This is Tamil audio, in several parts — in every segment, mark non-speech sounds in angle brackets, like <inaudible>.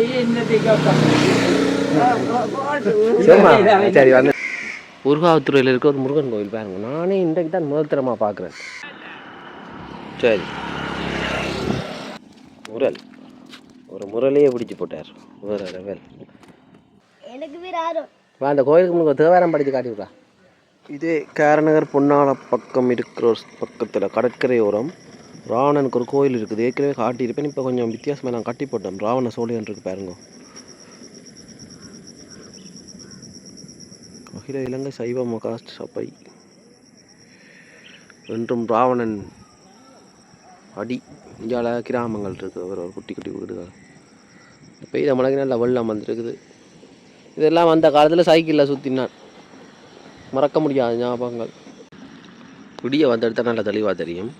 <laughs> சரி வந்து. முருகாவத்துறையில் இருக்க ஒரு முருகன் கோயில் பாருங்க. நானே இன்றைக்கு தான் முதல் தரமாக பார்க்குறேன். சரி. முரல். ஒரு முரலையே பிடிச்சி போட்டார். வேற லெவல். வா அந்த கோயிலுக்கு முன்னாடி தேவாரம் படித்து காட்டி விட்றா. இதே கேரநகர் பொன்னால பக்கம் இருக்கிற ஒரு பக்கத்தில் கடற்கரையோரம். ராவணனுக்கு ஒரு கோயில் இருக்குது. ஏற்கனவே காட்டியிருப்பேன். இப்போ கொஞ்சம் வித்தியாசமாக நான் கட்டி போட்டேன். ராவண சோழியன் இருக்கு பாருங்க. அகில இலங்கை சைவ மகாஸ்ட் சபை. என்றும் ராவணன் அடி. இந்தியாவில் கிராமங்கள் இருக்குது ஒரு ஒரு குட்டி குட்டி வீடுகள். இப்போ இதை மழைக்கு நல்லா வெள்ளம் வந்துருக்குது. இதெல்லாம் வந்த காலத்தில் சைக்கிளில் சுற்றினான் மறக்க முடியாத ஞாபகங்கள். விடிய வந்த இடத்த நல்லா தெளிவாக தெரியும்.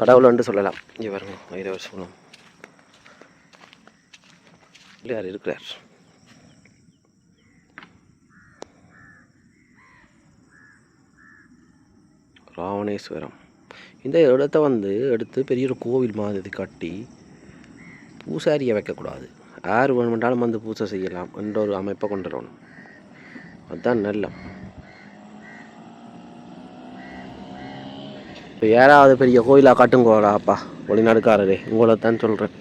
கடவுள் என்று சொல்லலாம் இவர் இவர் சொல்லலாம் யார் இருக்கிறார்? ராவணேஸ்வரம். இந்த இடத்த வந்து எடுத்து பெரிய ஒரு கோவில் மாதிரி கட்டி பூசாரியை வைக்கக்கூடாது. யார் வேணுமென்றாலும் வந்து பூஜை செய்யலாம் என்ற ஒரு அமைப்பை கொண்டு வரணும். அதுதான் நல்லம். இப்போ யாராவது பெரிய கோயிலாக காட்டுங்கோடாப்பா வெளிநாடுக்காரரே உங்களை தான் சொல்கிறேன்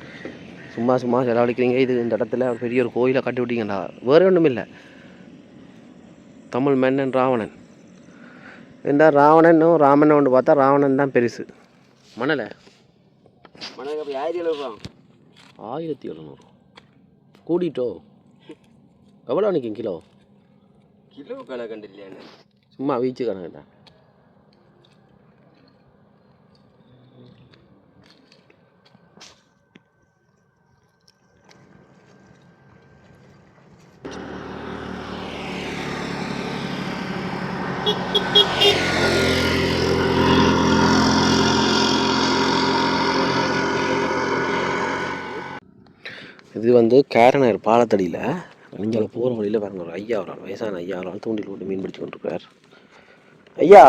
சும்மா சும்மா செலவழிக்கிறீங்க. இது இந்த இடத்துல பெரிய ஒரு கோயிலை கட்டி விட்டீங்கடா வேறு ஒன்றும் இல்லை. தமிழ் மன்னன் ராவணன். இந்த ராவணனும் ராமன் ஒன்று பார்த்தா ராவணன் தான் பெருசு. மணலை? மணக்கு அப்போ ஆயிரத்தி எழுபது ஆயிரத்தி எழுநூறு. கூடிட்டோ? எவ்வளோ நிற்கும் கிலோ? கிலோ கணக்கு சும்மா வீச்சு கணக்குடா இது வந்து கேரனர் பாலத்தடியில் நெஞ்சால போகிற வழியில் பாருங்க ஒரு ஐயா ஒரு ஆள் வயசான ஐயா ஒரு ஆள் தூண்டில் போட்டு மீன் பிடிச்சு கொண்டிருக்கார் ஐயா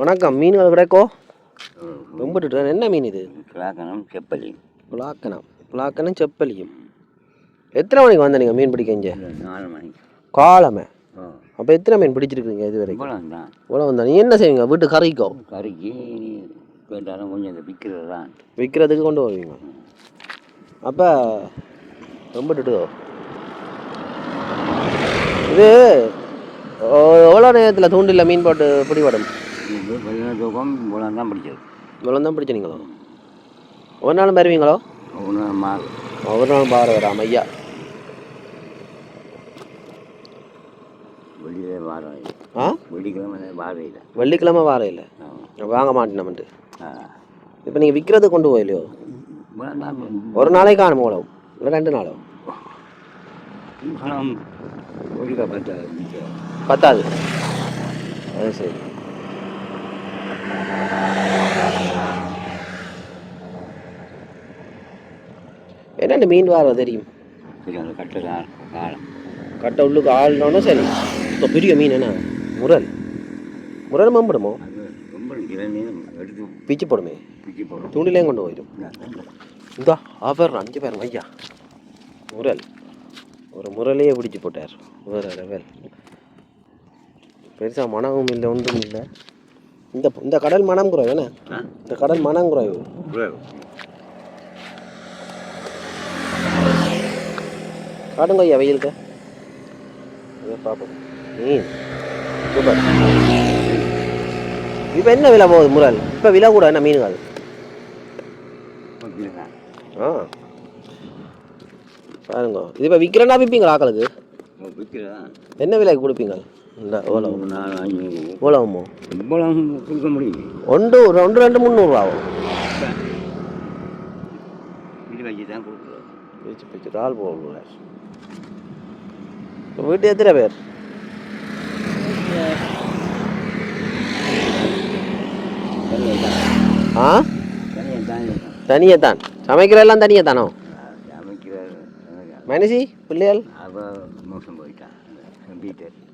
வணக்கம். மீன்கள் கிடைக்கோ கும்பிட்டுட்டு என்ன மீன் இது? கிளாக்கணம் செப்பலி. புலாக்கணம் புலாக்கணம் செப்பலியும். எத்தனை மணிக்கு வந்த நீங்கள் மீன் பிடிக்க இங்கே? நாலு மணிக்கு. காலமே. அப்போ எத்தனை மீன் பிடிச்சிருக்கீங்க இது வரைக்கும்? இவ்வளோ வந்தா நீ என்ன செய்வீங்க? வீட்டு கறிக்கோ? கறிக்கு கேட்டாலும் கொஞ்சம் விற்கிறது தான் விற்கிறதுக்கு கொண்டு வருவீங்க அப்போ கும்பிட்டுட்டு இது ஓ- எவ்வளோ நேரத்தில் தூண்டில் மீன் போட்டு பிடிபடும்? இது தூக்கம் இவ்வளோ தான் பிடிச்சது. இவ்வளோ தான் பிடிச்சினீங்களோ ஒரு நாளும் வருவீங்களோ? ஒன்று மாறு. ஒரு நாள் வராம ஐயா. வெளியே வாரம் ஆ? வெள்ளிக்கிழமை வாரம் இல்லை வெள்ளிக்கிழமை வார இல்லை வாங்க மாட்டேனமெண்டு ஆ. இப்போ நீங்கள் விற்கிறது கொண்டு போயிலையோ ஒரு நாளைக்கு காணும் எவ்வளோ இல்லை ரெண்டு நாளோ? பணம் ஒழுக்கா பத்தாது. அது சரி. என்னென்ன மீன் வாரம் தெரியும்? கட்டை உள்ளுக்கு ஆள்னோன்னா சரி. இப்போ பெரிய மீன் என்ன? முரல். முரல் மம்பிடுமோ? பிச்சு போடும். தூண்டிலையும் கொண்டு போயிடும். இந்தா அவர் அஞ்சு பேர் ஐயா முரல் ஒரு முரலையே பிடிச்சி போட்டார். வேற லெவல். பெருசாக மனமும் இல்லை ஒன்றும் இல்லை. இந்த இந்த கடல் மனம் குறைவு என்ன? இந்த கடல் மனம் குறைவு. காட்டுங்க ஐயா வெயிலுக்கு. இதை பார்ப்போம் மீன். சூப்பர் இப்போ என்ன விலை போகுது முரல் இப்போ விலை கூட என்ன மீனுங்க அது ஆ. பாருங்க. இது இப்போ விற்கிறேன்னா விற்பீங்களா ஆக்களுக்கு? விற்கிறதா என்ன விலைக்கு கொடுப்பீங்க? இந்த எவ்வளோ நாலு அஞ்சு எவ்வளோமோ இவ்வளவு கொடுக்க முடியும். ஒன்று ரெண்டு ரெண்டு முந்நூறுரூவா ஆகும். இது வச்சு தான் கொடுக்குறோம். பிச்சு பிச்சு ஆள் போகல. வீட்டு எத்தனை பேர்? ஆ? தனியாக தான். தனியே தான்? சமைக்கிற எல்லாம் தனியே தானோ மனுஷி பிள்ளைகள்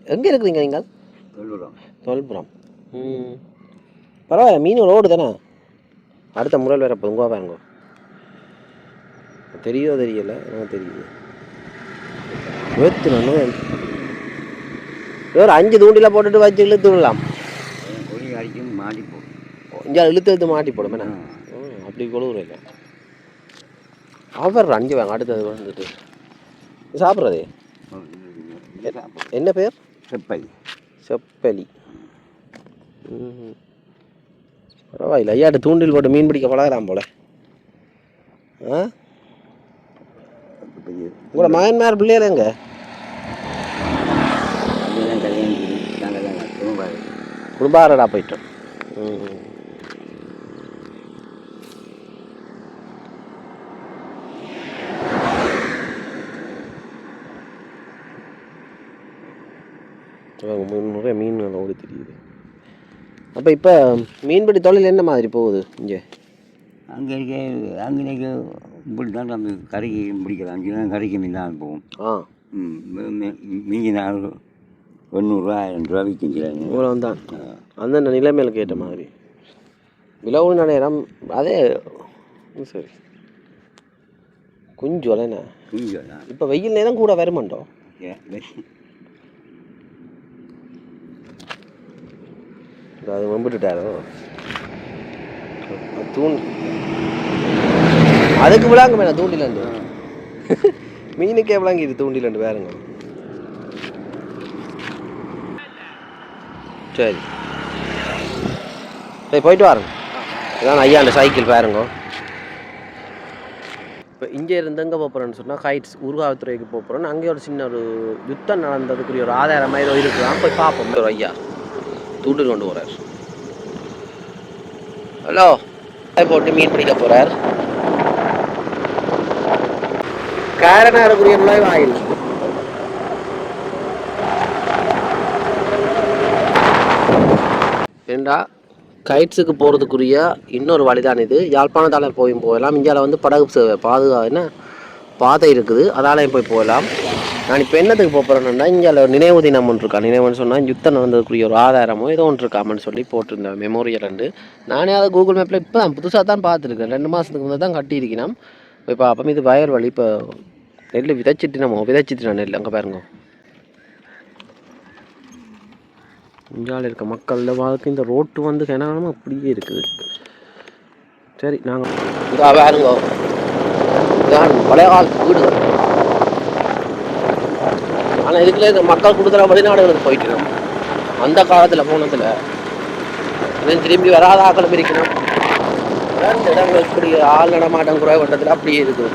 எங்கே இருக்கிறீங்க நீங்கள்? தொல்புரம். ம். பரவாயில்ல மீன் ரோடு தானே? அடுத்த முறையில் வேற பொங்குவா பாருங்க. தெரியோ தெரியல எனக்கு தெரியுது. வேத்துணும் ஒரு அஞ்சு தூண்டில போட்டுட்டு வச்சு இழுத்து விடலாம். ஒளி அடிக்கும் மாடி போகும் இங்கே இழுத்து இழுத்து மாட்டி போடும் அப்படி கொழுவுற இல்லை அவர் அஞ்சு வாங்க அடுத்தது வந்துட்டு. சாப்பிட்றதே? என்ன பேர்? செப்பல். செப்பலி. பரவாயில்ல. ஐயாட்ட தூண்டில் போட்டு மீன் பிடிக்க பழகலாம் போல. ஆ? உங்களோட மகன் மேர் பிள்ளைகள் எங்க? குடும்பாரடா போயிட்டோம். ம் அவங்க நிறைய மீன்கள் ஓடி தெரியுது. அப்போ இப்போ மீன்பிடி தொழில் என்ன மாதிரி போகுது இங்கே? அங்கே இருக்க அங்கே இப்படி தான் நம்ம கரைக்கு பிடிக்கலாம் அஞ்சு நாள் கரைக்கு மீன் தான் போகும் ஆ. ம், மீ- மீ- மீதி நாள் தொண்ணூறுரூவா ஆயிரம் ரூபா விற்கிங்கிறாங்க இவ்வளோ தான் அந்த நிலைமையிலுக்கு ஏற்ற மாதிரி. விலவு நேரம் அதே சரி. குஞ்சு என்ன? குஞ்சலாம் இப்போ வெயில் நேரம் கூட வருமாண்டோம் அது வம்பிட்டுட்டாரோ. தூண் அதுக்கு விளாங்க வேணாம் தூண்டிலண்டு? மீனுக்கே விளாங்கிது தூண்டிலண்டு வேறுங்க. சரி. சரி போயிட்டு வரேன் இதான் ஐயா அந்த சைக்கிள் பாருங்க. இப்போ இங்கே இருந்து எங்கே போகிறோன்னு சொன்னால் ஹைட்ஸ் உருகாவத்துறைக்கு போகிறோம் அங்கே ஒரு சின்ன ஒரு யுத்தம் நடந்ததுக்குரிய ஒரு ஆதாரமாக ஏதோ இருக்கலாம் போய் பார்ப்போம் ஒரு ஐயா. தூண்டில் கொண்டு போகிறார் ஹலோ போட்டு மீன் பிடிக்க போகிறார் காரணாரக்குரிய நுழைவு ஆயில் ஏண்டா கைட்ஸுக்கு போகிறதுக்குரிய இன்னொரு வழிதான் இது. யாழ்ப்பாணத்தால் போயும் போகலாம். இந்தியாவில் வந்து படகு சேவை பாதுகா என்ன? பாதை இருக்குது. அதாலையும் போய் போகலாம். நான் இப்போ என்னத்துக்கு போகிறேன்னா இங்கே நினைவு தினம் ஒன்று இருக்கா? நினைவுன்னு சொன்னால் யுத்தம் நடந்ததுக்குரிய ஒரு ஆதாரமோ ஏதோ ஒன்று இருக்காமன்னு சொல்லி போட்டிருந்தேன் மெமோரியல் ரெண்டு. நானே அதை கூகுள் மேப்பில் இப்போ தான் புதுசாக தான் பார்த்துருக்கேன். ரெண்டு மாதத்துக்கு முன்னாடி தான் கட்டியிருக்கணும் இப்போ பார்ப்போம் இது வயல் வழி. இப்போ நெல் விதைச்சிட்டு நம்ம விதைச்சிட்டு நெல் அங்கே பாருங்க. இந்தியாவில் இருக்க மக்களில் வாழ்க்கை இந்த ரோட்டு வந்து கிணறாம அப்படியே இருக்குது. சரி நாங்கள் பாருங்க. பழைய காலத்து வீடுகள். ஆனால் இதுக்குள்ள இந்த மக்கள் கொடுக்குற வெளிநாடுகளுக்கு போயிட்டு அந்த காலத்தில் போனதில் இன்னும் திரும்பி வராத ஆக்களும் இருக்கணும். ரெண்டு இடங்கள் இப்படி ஆள் நடமாட்டம் குறைவட்டத்தில் அப்படியே இருக்குது.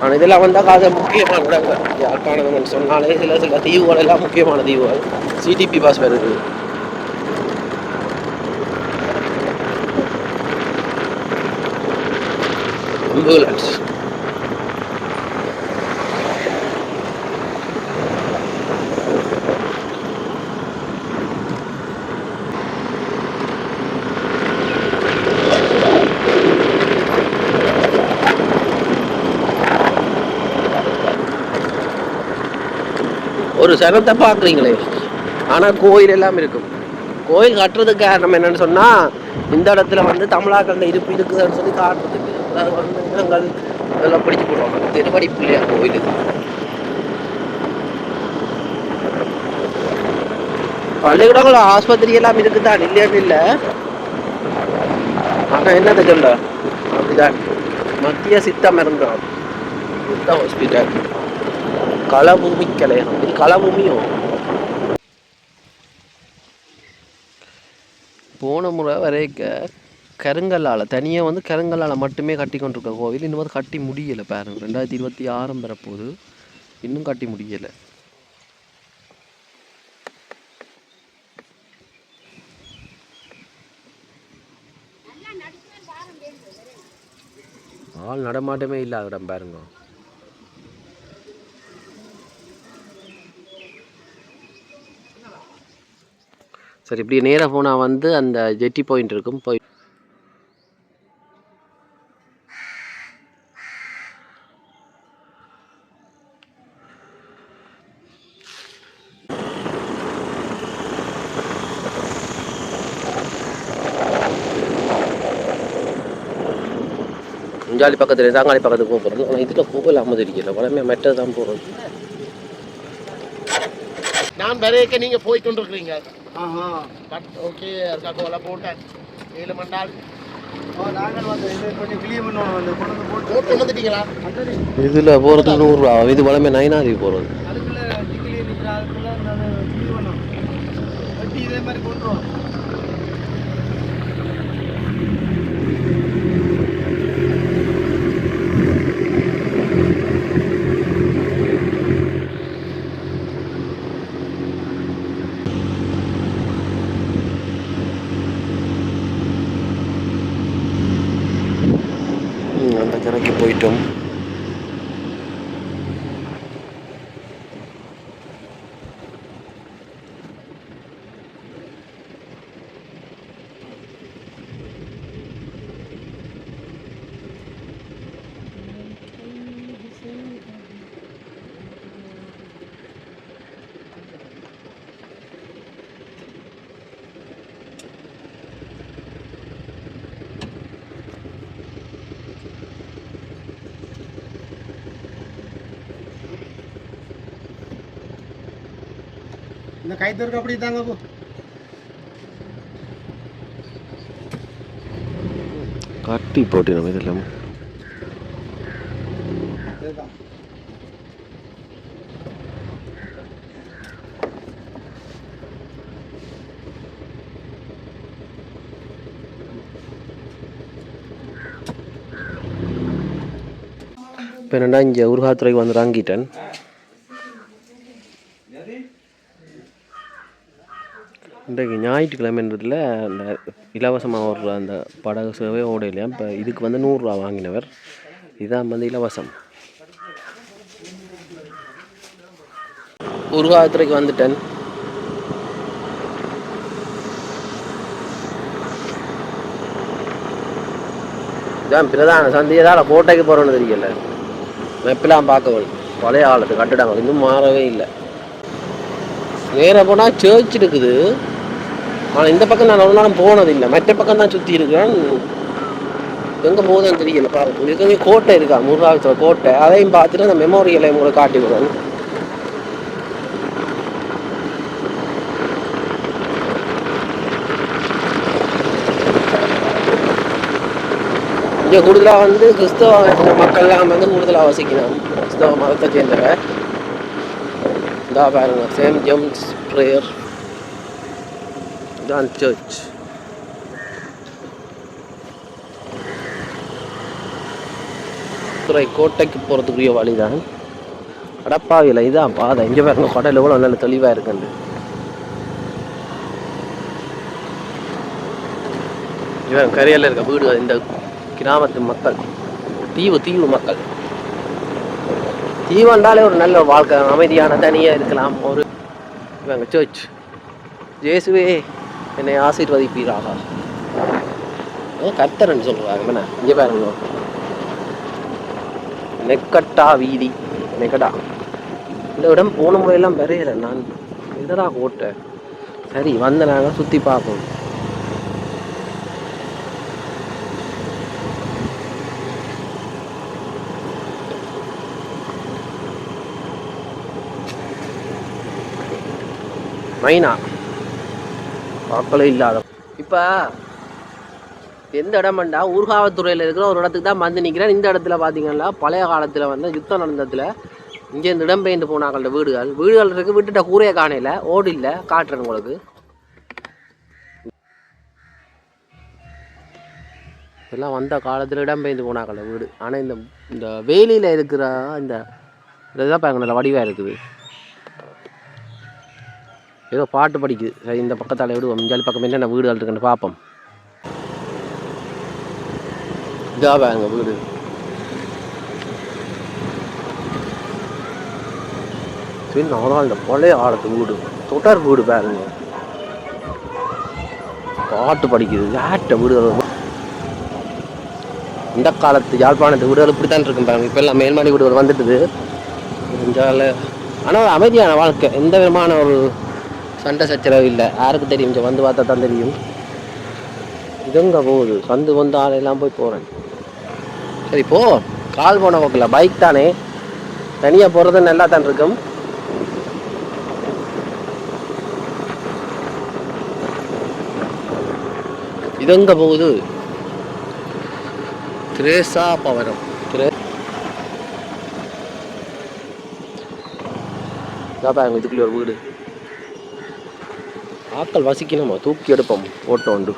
ஆனால் இதெல்லாம் வந்தால் காசு முக்கியமான இடங்கள் யாழ்ப்பாணம் சொன்னாலே சில சில தீவுகள் எல்லாம் முக்கியமான தீவுகள். சிடிபி பாஸ் வருது. Ambulance. ஜனத்தை பார்க்குறீங்களே. ஆனால் கோயில் எல்லாம் இருக்கும். கோயில் கட்டுறதுக்கு காரணம் என்னன்னு சொன்னால் இந்த இடத்துல வந்து தமிழாக்கள் இருப்பு இருக்குதுன்னு சொல்லி காட்டுறதுக்கு அதாவது வந்து இதெல்லாம் பிடிச்சி போடுவாங்க. திருவடி பிள்ளையார் கோயில்? பள்ளிக்கூடங்கள ஆஸ்பத்திரி எல்லாம் இருக்குதான் இல்லையான்னு இல்லை. ஆனால் என்னத்தை சொல்ல அப்படிதான். மத்திய சித்தம் இருந்தோம் சித்தம் ஹாஸ்பிட்டல் களபூமி கலையணம் இது களபூமியும் போன முறை வரைக்க கருங்கல்லால் தனியாக வந்து கருங்கல்லால் மட்டுமே கட்டி கொண்டிருக்க கோவில். இன்னும் வந்து கட்டி முடியலை பாருங்கள் ரெண்டாயிரத்தி இருபத்தி ஆறும் பெறப்போகுது இன்னும் கட்டி முடியலை. ஆள் நடமாட்டமே இல்லாத இடம் பாருங்க. சரி இப்படி நேராக போனால் வந்து அந்த ஜெட்டி பாயிண்ட் இருக்கும். போய் இஞ்சாலி பக்கத்தில் தாங்காளி பக்கத்துக்கு போகிறது ஆனால் இதில் போகலாமல் தெரியல வளமே மெட்டது தான் போகிறது நான் வரையக்க நீங்கள் போய் கொண்டிருக்கிறீங்க. பட் ஓகே அதுக்காக கோல போட்டேன். ஏழு மண்டால் இதில் போகிறது நூறுரூவா இது வளமே நைனாதி போகிறது அதுக்குள்ள டிக்கிலே நிற்கிற அதுக்குள்ள கிளியர் பண்ணணும். வட்டி இதே மாதிரி கொண்டு வரோம் அந்த கரைக்கு போயிட்டோம். இந்த கைத்தொருக்கு அப்படி தாங்க போ. கட்டி போட்டு நம்ம இதில் இப்போ என்னடா இங்கே உருகாத்துறைக்கு வந்து இறங்கிட்டேன். இன்றைக்கு ஞாயிற்றுக்கிழமைன்றதில் அந்த இலவசமாக ஓடுற அந்த படகு சேவை ஓட இல்லையா இப்போ இதுக்கு வந்து நூறுரூவா வாங்கினவர். இதான் வந்து இலவசம். உருகாத்துறைக்கு வந்துட்டேன். இதான் பிரதான சந்தையதால் கோட்டைக்கு போகிறோன்னு தெரியல மெப்பெல்லாம் பார்க்கவள். பழைய காலத்து கட்டிடங்கள் இன்னும் மாறவே இல்லை. நேராக போனால் சர்ச் இருக்குது. ஆனால் இந்த பக்கம் நான் ஒரு நாளும் போனதில்லை. மற்ற பக்கம் தான் சுற்றி இருக்கிறேன். எங்கே போகுதுன்னு தெரியல பாருங்க. இதுக்கு கோட்டை இருக்கா? முருகாவத்தில் கோட்டை. அதையும் பார்த்துட்டு அந்த மெமோரியலை உங்களுக்கு காட்டி விடுறேன். இங்கே கூடுதலாக வந்து கிறிஸ்தவ மக்கள்லாம் வந்து கூடுதலாக வசிக்கணும். கிறிஸ்தவ மதத்தை சேர்ந்தவர் இதா பாருங்க same James prayer John Church. துறை கோட்டைக்கு போகிறதுக்குரிய வழிதான். தான் இதான் பாதை. இங்கே பாருங்க கடல் எவ்வளோ நல்ல தெளிவாக இருக்குண்டு இவன் கரையில் இருக்க வீடு இந்த கிராமத்து மக்கள். தீவு தீவு மக்கள். தீவண்டாலே ஒரு நல்ல வாழ்க்கை அமைதியான தனியாக இருக்கலாம் ஒரு இவங்க சர்ச் ஜேசுவே. என்னை ஆசீர்வதிப்பீராக. கர்த்தரன் கர்த்தர்ன்னு சொல்கிறாங்க என்ன இங்கே பாருங்க. நெக்கட்டா வீதி நெக்கடா. இந்த இடம் போன முறையெல்லாம் வரையலை. நான் இதடா ஓட்டேன் சரி வந்த நாங்கள் சுற்றி பார்ப்போம். மைனா. மக்களும் இல்லாத இப்போ எந்த இடம்டா ஊர்காவத்துறையில் இருக்கிற ஒரு இடத்துக்கு தான் வந்து நிற்கிறேன் இந்த இடத்துல பார்த்தீங்கன்னா பழைய காலத்தில் வந்து யுத்தம் நடந்ததுல இங்கே இந்த இடம்பெயர்ந்து போனாங்கள்ட வீடுகள். வீடுகள் இருக்கு விட்டுட்ட கூரைய காணையில் ஓடு இல்லை காட்டுறேன் உங்களுக்கு. இதெல்லாம் வந்த காலத்தில் இடம்பெயர்ந்து போனாங்கள வீடு. ஆனால் இந்த இந்த வேலியில் இருக்கிற இந்த இதுதான் பாருங்க நல்ல வடிவாக இருக்குது. ஏதோ பாட்டு படிக்குது. சரி இந்த பக்கத்தால் விடுவோம் இஞ்சாலி பக்கம் என்னென்ன வீடுகள் இருக்குன்னு பார்ப்போம் இதாக பாருங்க வீடு. சரி இந்த பழைய ஆடத்து வீடு. தொடர் வீடு பாருங்க பாட்டு படிக்குது யார்கிட்ட வீடுகள். இந்த காலத்து யாழ்ப்பாணத்து வீடுகள் இப்படி தான் இருக்கும் பாருங்க. இப்போ எல்லாம் மேல்மாடி வீடுகள் வந்துட்டுது. ஆனால் அமைதியான வாழ்க்கை. எந்த விதமான ஒரு சண்டை சச்சரவு இல்லை. யாருக்கு தெரியும்? இங்கே வந்து பார்த்தா தான் தெரியும். இதுங்க போகுது. சந்து வந்து ஆளையெல்லாம் போய் போகிறேன் சரி போ. கால் போன போக்கில். பைக் தானே. தனியாக போகிறது நல்லா தான் இருக்கும். இது எங்க போகுது. திரேசா பவனம். திரே இதாப்பா எங்கள் இதுக்குள்ளே ஒரு வீடு. ஆக்கள் வசிக்கணுமா தூக்கி எடுப்போம். ஓட்டம் உண்டு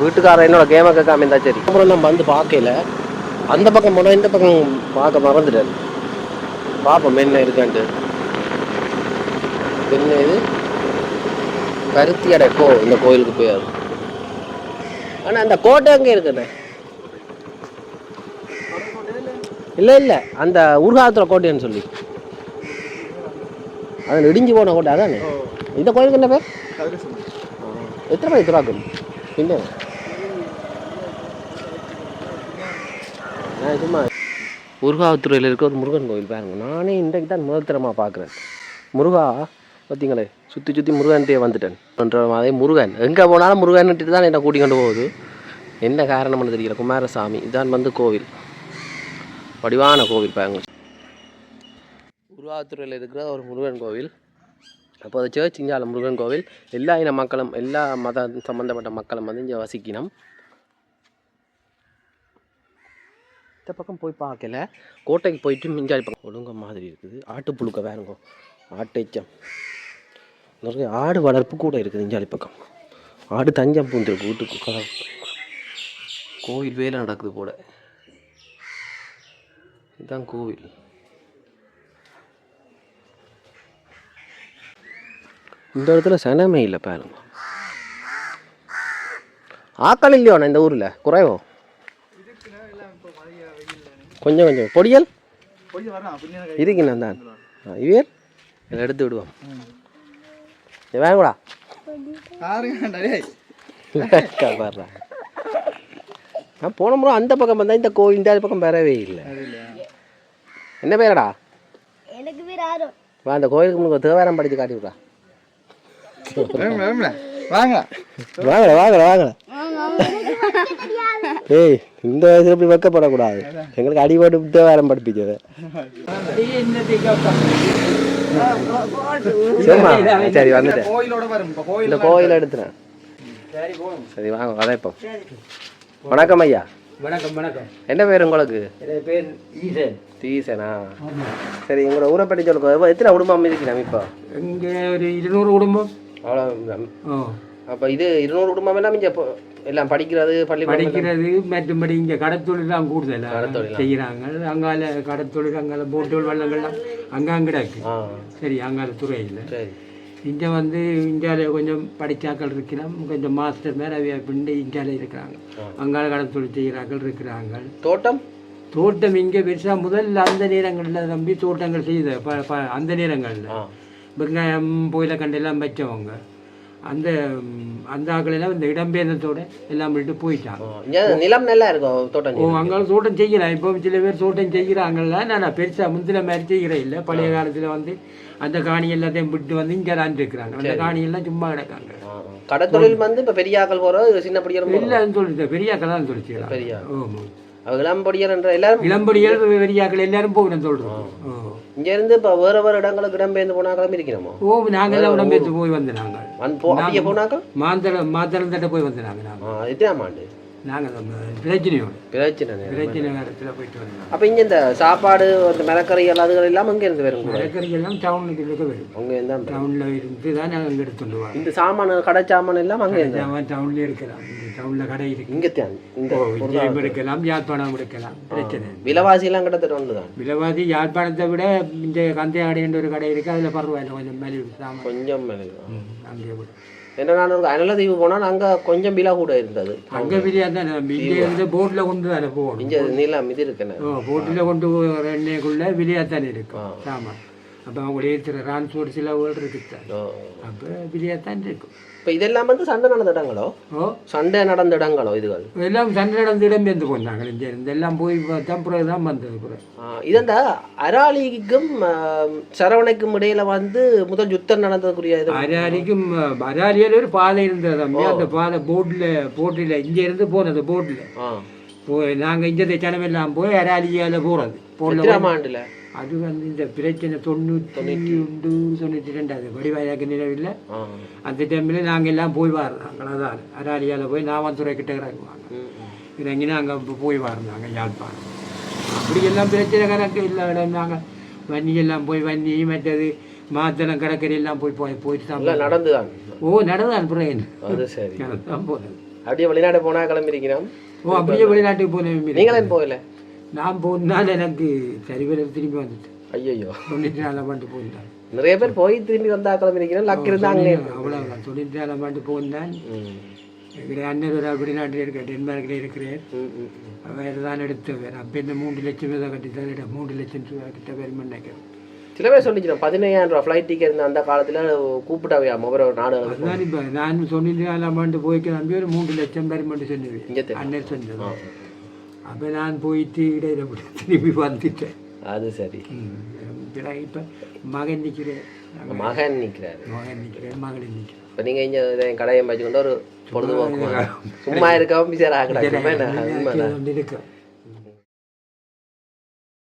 வீட்டுக்காரர் என்னோட கேம கேட்காம இருந்தா சரி. அப்புறம் நம்ம வந்து பார்க்கல அந்த பக்கம் போனால் இந்த பக்கம் பார்க்க மறந்துட்டாரு பார்ப்போம் என்ன இருக்கான்ட்டு. என்ன இது? பருத்தி கோ இந்த கோயிலுக்கு போயாரு ஆனால் அந்த கோட்டை அங்கே இருக்குண்ணே. இல்லை இல்லை. அந்த உருகாத்துல கோட்டைன்னு சொல்லி. அதில் இடிஞ்சு போன கோட்டை அதானே? இந்த கோயிலுக்கு என்ன பேர்? எத்தனை பேர் துறாக்கும் பின்ன. சும்மா முருகாத்துறையில் இருக்க ஒரு முருகன் கோயில் பாருங்க. நானே இன்றைக்கு தான் முதல் தரமாக பார்க்குறேன். முருகா பார்த்தீங்களே சுற்றி சுற்றி முருகன்ட்டே வந்துட்டேன். என்ற மாதிரி முருகன். எங்கே போனாலும் முருகன்ட்டு தான் என்னை கூட்டி கொண்டு போகுது. என்ன காரணம்னு தெரியல. குமாரசாமி. இதான் வந்து கோவில். வடிவான கோவில் பாருங்க. உருவாத்தூரில் இருக்கிற ஒரு முருகன் கோவில். அப்போ அது சர்ச் முருகன் கோவில். எல்லா இன மக்களும் எல்லா மத சம்மந்தப்பட்ட மக்களும் வந்து இங்கே வசிக்கணும். இந்த பக்கம் போய் பார்க்கல. கோட்டைக்கு போயிட்டு மிஞ்சாலி பக்கம். ஒழுங்க மாதிரி இருக்குது. ஆட்டு புழுக்க வேறுங்கோ ஆட்டைச்சம் நிறைய ஆடு வளர்ப்பு கூட இருக்குது இஞ்சாலி பக்கம். ஆடு தஞ்சம் பூந்திருக்கு வீட்டுக்கு கோயில் கோவில் வேலை நடக்குது போல. இதுதான் கோவில் இந்த இடத்துல சனமே இல்லை பாருங்க. ஆக்கள் இல்லையோண்ணா இந்த ஊரில்? குறைவோ? கொஞ்சம் கொஞ்சம். பொடியல்? இருக்குண்ணா தான் இவியல்? இதில் எடுத்து விடுவோம். இது வேங்கூடா நான் போன முறை அந்த பக்கம் வந்தா இந்த கோயில் இந்த பக்கம் வரவே இல்லை. என்ன பேரடா? எனக்கு பேர் ஆரோன் வா அந்த கோயிலுக்கு முன்னாடி தேவாரம் படித்து காட்டி விட்றா. வாங்க. வாங்கல வாங்கல வாங்கல ஏய் இந்த வயசுல இப்படி வைக்கப்படக்கூடாது எங்களுக்கு அடிபட்டு தேவாரம் படிப்பிச்சது சரி வந்துட்டேன். கோயிலோட வரும் இப்போ கோயில் இந்த கோயில் எடுத்துறேன். சரி வாங்க வதைப்போம் வணக்கம் ஐயா. வணக்கம் வணக்கம். என்ன பேர் உங்களுக்கு? பேர் ஈசன். தீசனா? சரி உங்களோட ஊரை பற்றி சொல்லுங்க. எத்தனை குடும்பம் இருக்கிறோம் இப்போ? இங்கே ஒரு இருநூறு குடும்பம். அவ்வளோ அப்போ இது இருநூறு குடும்பம் எல்லாம் இங்கே எல்லாம் படிக்கிறது பள்ளி படிக்கிறது மற்றும்படி இங்கே கடத்தொழில் தான் கூடுதலாக கடத்தொழில். செய்கிறாங்க. அங்கால கடத்தொழில் அங்கால போட்டோல் வள்ளங்கள்லாம் அங்காங்க கிடக்கு. ஆ. சரி அங்கால துறையில். சரி. இங்கே வந்து இந்தியாவில் கொஞ்சம் படித்தாக்கள் இருக்கிறோம் கொஞ்சம் மாஸ்டர் மேலே அவைய பிண்டு இந்தியாவில் இருக்கிறாங்க. அங்கால கடத்தொழில் செய்கிறாக்கள் இருக்கிறாங்க. தோட்டம்? தோட்டம் இங்கே பெருசாக முதல்ல அந்த நேரங்களில் நம்பி தோட்டங்கள் செய்த அந்த நேரங்களில். வெங்காயம் புயல கண்டெல்லாம் வச்சவங்க. அந்த அந்த ஆக்கள் எல்லாம் இந்த இடம்பெயர்ந்தத்தோட எல்லாம் விட்டு போயிட்டாங்க. இங்கே நிலம் நல்லா இருக்கும் தோட்டம் ஓ அங்கால தோட்டம் செய்யலாம் இப்போ சில பேர் தோட்டம் செய்கிறாங்கல்ல நான் பெருசாக முந்தின மாதிரி செய்கிறேன் இல்லை. பழைய காலத்தில் வந்து அந்த காணி எல்லாத்தையும் விட்டு வந்து இங்கே தான் இருக்கிறாங்க. அந்த காணி எல்லாம் சும்மா கிடக்காங்க. கடத்தொழில் வந்து இப்போ பெரிய ஆக்கள் போகிறோம் சின்ன படிக்கிற இல்லைன்னு சொல்லிட்டு பெரியாக்கள் தான் சொல்லிச்சுக்கலாம் பெரிய ஆமாம் அவங்க இளம் படிக்கிற எல்லாரும் இளம்படிகள் பெரியாக்கள் எல்லாரும் போகணும் சொல்கிறோம் ஓ இங்க இருந்து இப்போ வேற வேற இடங்களுக்கு இடம்பெயர்ந்து போனாக்களும் இருக்கணுமோ ஓ நாங்கள் எல்லாம் உடம்பெடுத்து போய் வந்து நாங்கள். வந்து போ அப்படியே போனாக்கள்? மாந்தளம் மாத்தளம் தட்ட போய் வந்து நாங்கள் எத்தனாம் ஆண்டு? நாங்கள் பிரச்சனையோடு பிரச்சனை. பிரச்சனை நேரத்தில் போயிட்டு வந்தோம். அப்போ இங்கே இந்த சாப்பாடு அந்த மிளக்கறி அதுகள் எல்லாம் அங்கே இருந்து வரும் கூட மரக்கறி எல்லாம் டவுனுக்கு இருக்க வரும். அங்கே இருந்தா டவுனில் இருந்து தான் நாங்கள் அங்கே எடுத்துட்டு வரோம். இந்த சாமான் கடை சாமான் எல்லாம் அங்கே இருந்தா அவன் டவுன்லேயே இருக்கலாம் இந்த டவுனில் கடை இருக்கு. இங்கே தான். இந்த விஜயம் எடுக்கலாம் யாழ்ப்பாணம் எடுக்கலாம் பிரச்சனை இல்லை. விலைவாசி எல்லாம் கிட்டத்தட்ட ஒன்று தான் விலைவாசி யாழ்ப்பாணத்தை விட இந்த கந்தையாடின்ற ஒரு கடை இருக்குது அதில் பரவாயில்ல. கொஞ்சம் மேலே அங்கே விட. என்ன நான் ஒரு அனலதீவு போனால் அங்கே கொஞ்சம் விலை கூட இருந்தது. அங்கே பிரியா தான் இங்கே இருந்து போட்டில் கொண்டு தானே போகணும்? இங்கே நீளம் இது இருக்குன்னு. ஓ போட்டில் கொண்டு போகிற எண்ணெய்க்குள்ளே விலையாக தானே இருக்கும். சாமான் அப்போ அவங்க ஏற்றுற டிரான்ஸ்போர்ட் செலவுகள் இருக்குது? ஓ அப்போ விலையாக தான் இருக்கும். இப்போ இதெல்லாம் வந்து சண்டை நடந்த இடங்களோ? சண்டை நடந்த இடங்களோ இதுகள்? எல்லாம் சண்டை நடந்து இந்த இருந்து எல்லாம் போய் தான் பிறகு தான் வந்தது பிறகு. ஆ, இது அந்த அராலிக்கும் சரவணைக்கும் இடையில வந்து முதல் யுத்தம் நடந்ததுக்குரிய இது. அராலிக்கும் அராலியில் ஒரு பாதை இருந்தது தம்பி. அந்த பாதை போட்டில் போட்டில் இங்கே இருந்து போனது போட்டில் போய் நாங்கள் இங்கே ஜனமெல்லாம் போய் அராலியால் போகிறது ஆண்டுல அது வந்து இந்த பிரச்சனை தொண்ணூற்றி ஒன்று தொண்ணூற்றி ரெண்டாவது வடிவாயாக்கு நிலவில் அந்த டைமில் நாங்கள் எல்லாம் போய் வர்றோம். அதான் அராலியால் போய் நாமத்துறை கிட்ட இறங்குவாங்க ம், ம். இறங்கி நாங்கள் இப்போ போய் வர்றாங்க யாழ்ப்பாணம். அப்படி எல்லாம் பிரச்சனை கணக்கு இல்லை இடம் நாங்கள் வன்னி எல்லாம் போய் வன்னி மற்றது மாத்தளம் கடற்கரை எல்லாம் போய் போய் போயிட்டு தான் நடந்துதான். ஓ நடந்தான் புரியன் அது சரி. தான் போனது அப்படியே வெளிநாடு போனா கிளம்பிருக்கிறோம். ஓ அப்படியே வெளிநாட்டுக்கு போனேன். நீங்களும் போகல? நான் போனால் எனக்கு சரிவர திரும்பி வந்துட்டேன் ஐயோ தொண்ணூற்றி நாலாம் ஆண்டு போயிருந்தேன். நிறைய பேர் போய் திரும்பி வந்தா கிளம்பிருக்கிறோம் லக் இருந்தாங்களே. அவ்வளோதான் தொண்ணூற்றி நாலாம் ஆண்டு போயிருந்தேன். எங்களுடைய அண்ணன் ஒரு வெளிநாட்டில் இருக்க டென்மார்க்கில் ம். அவர் தான் எடுத்தவர். அப்போ இந்த மூன்று லட்சம் தான் கட்டி தான் மூன்று லட்சம் ரூபா கிட்ட பேர் நினைக்கிறேன் சில பேர் சொல்லிக்கிறோம் பதினையாயிரம் ரூபா ஃப்ளைட் டிக்கெட் அந்த காலத்துல கூப்பிட்டாவே ஒவ்வொரு நாடுகளுக்கு அதுதான் இப்போ நான் தொண்ணூற்றி நாலாம் ஆண்டு போய்க்க நம்பி ஒரு மூன்று லட்சம் பேர் மட்டும் சொன்னது. அண்ணன் சொன்னது. அப்போ நான் போயிட்டு இடையில திரும்பி வந்துட்டேன் அது சரி. பிறகு இப்போ மகன் நிற்கிறேன் மகன் நிக்கிறாரு மகன் நிற்கிறேன் மகள் நிற்கிறேன் இப்போ நீங்க இங்க கடையை வச்சுக்கொண்டு ஒரு பொழுதுபோக்கு சும்மா இருக்காம பிசர் ஆகலாம் இருக்கேன்